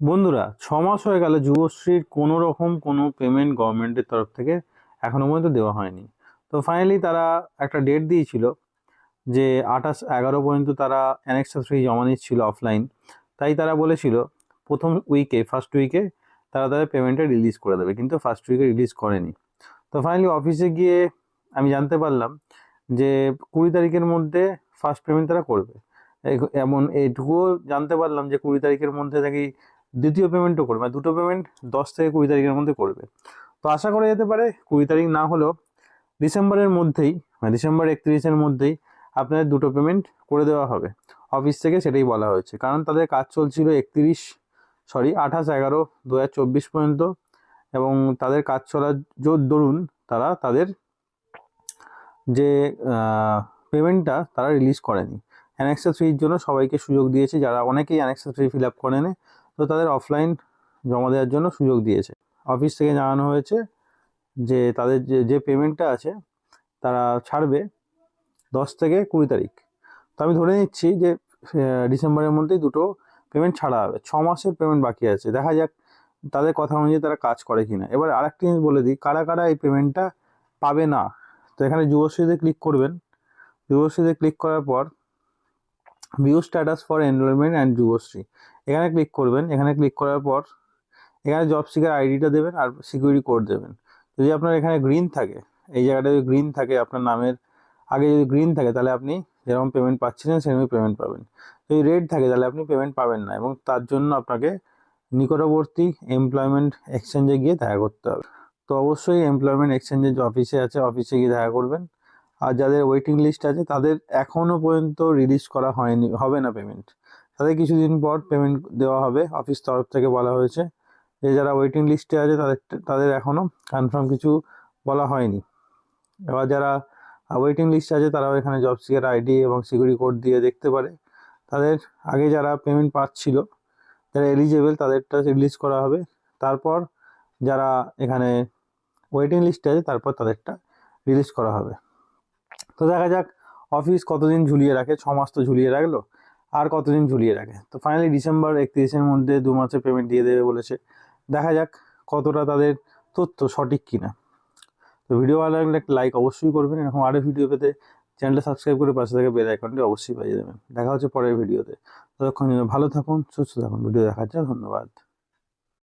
বন্ধুরা, ছ মাস হয়ে গেল যুবশ্রীর কোনো রকম কোনো পেমেন্ট গভর্নমেন্টের তরফ থেকে এখনও পর্যন্ত দেওয়া হয়নি। তো ফাইনালি তারা একটা ডেট দিয়েছিল যে আঠাশ এগারো পর্যন্ত তারা অ্যানেক্সা থ্রি জমা নিচ্ছিল অফলাইন তাই তারা বলেছিল, প্রথম উইকে ফার্স্ট উইকে তারা তাদের পেমেন্টটা রিলিজ করে দেবে। কিন্তু ফার্স্ট উইকে রিলিজ করেনি। তো ফাইনালি অফিসে গিয়ে আমি জানতে পারলাম যে কুড়ি তারিখের মধ্যে ফার্স্ট পেমেন্ট তারা করবে। এমন এইটুকুও জানতে পারলাম যে কুড়ি তারিখের মধ্যে নাকি দ্বিতীয় পেমেন্টও করবে মানে দুটো পেমেন্ট দশ থেকে কুড়ি তারিখের মধ্যে করবে। তো আশা করা যেতে পারে কুড়ি তারিখ না হলেও ডিসেম্বরের মধ্যেই মানে ডিসেম্বর একত্রিশের মধ্যেই আপনাদের দুটো পেমেন্ট করে দেওয়া হবে। অফিস থেকে সেটাই বলা হয়েছে। কারণ তাদের কাজ চলছিল একত্রিশ সরি আঠাশ এগারো দু পর্যন্ত এবং তাদের কাজ চলার জোর দরুন তারা তাদের যে পেমেন্টটা তারা রিলিজ করেনি। অ্যানেক্সা থ্রির জন্য সবাইকে সুযোগ দিয়েছে, যারা অনেকেই অ্যানেক্সা থ্রি ফিল আপ করেনি। তো তাদের অফলাইন জমা দেওয়ার জন্য সুযোগ দিয়েছে। অফিস থেকে জানানো হয়েছে যে তাদের যে পেমেন্টটা আছে, তারা ছাড়বে দশ থেকে কুড়ি তারিখ। তো আমি ধরে নিচ্ছি যে ডিসেম্বরের মধ্যেই দুটো পেমেন্ট ছাড়া হবে। ছ মাসের পেমেন্ট বাকি আছে। দেখা যাক তাদের কথা অনুযায়ী তারা কাজ করে কি না এবার আরেকটা জিনিস বলে দিই, কারা কারা এই পেমেন্টটা পাবে না? তো এখানে যুবশ্রীতে ক্লিক করবেন। যুবশ্রীতে ক্লিক করার পর view status for enrollment and Yuvashree এখানে ক্লিক করবেন, এখানে ক্লিক করার পর এখানে জব সিকার আইডিটা দেবেন আর সিকিউরিটি কোড দেবেন। যদি আপনার এখানে গ্রিন থাকে, এই জায়গাটা যদি গ্রিন থাকে, আপনার নামের আগে যদি গ্রিন থাকে, তাহলে আপনি যেরকম পেমেন্ট পাচ্ছিলেন, সেরকমই পেমেন্ট পাবেন। যদি রেড থাকে, তাহলে আপনি পেমেন্ট পাবেন না এবং তার জন্য আপনাকে নিকটবর্তী এমপ্লয়মেন্ট এক্সচেঞ্জে গিয়ে দেখা করতে হবে। তো অবশ্যই এমপ্লয়মেন্ট এক্সচেঞ্জের যে অফিসে আছে অফিসে গিয়ে দেখা করবেন। আর যাদের ওয়েটিং লিস্ট আছে, তাদের এখনও পর্যন্ত রিলিজ করা হয়নি, হবে না পেমেন্ট তাদের কিছুদিন পর পেমেন্ট দেওয়া হবে অফিস তরফ থেকে বলা হয়েছে। যে যারা ওয়েটিং লিস্টে আছে, তাদের তাদের এখনও কনফার্ম কিছু বলা হয়নি। এবার যারা ওয়েটিং লিস্ট আছে, তারাও এখানে জব সিকার আইডি এবং সিকিউরিটি কোড দিয়ে দেখতে পারে। তাদের আগে যারা পেমেন্ট পাচ্ছিল, যারা এলিজেবল তাদেরটা রিলিজ করা হবে। তারপর যারা এখানে ওয়েটিং লিস্টে আছে, তারপর তাদেরটা রিলিজ করা হবে। তো দেখা যাক অফিস কতদিন ঝুলিয়ে রাখে, ছ মাস তো ঝুলিয়ে রাখল, আর কতদিন ঝুলিয়ে রাখে। তো ফাইনালি ডিসেম্বর একত্রিশের মধ্যে দু মাসের পেমেন্ট দিয়ে দেবে বলেছে। দেখা যাক কতটা তাদের তথ্য সঠিক কিনা। তো ভিডিও ভালো লাগলে একটা লাইক অবশ্যই করবেন, এরকম আরও ভিডিও পেতে চ্যানেলটা সাবস্ক্রাইব করে পাশে থেকে বেল আইকনটি অবশ্যই পাইয়ে দেবেন। দেখা হচ্ছে পরের ভিডিওতে ততক্ষণ ভালো থাকুন, সুস্থ থাকুন। ভিডিও দেখার জন্য ধন্যবাদ।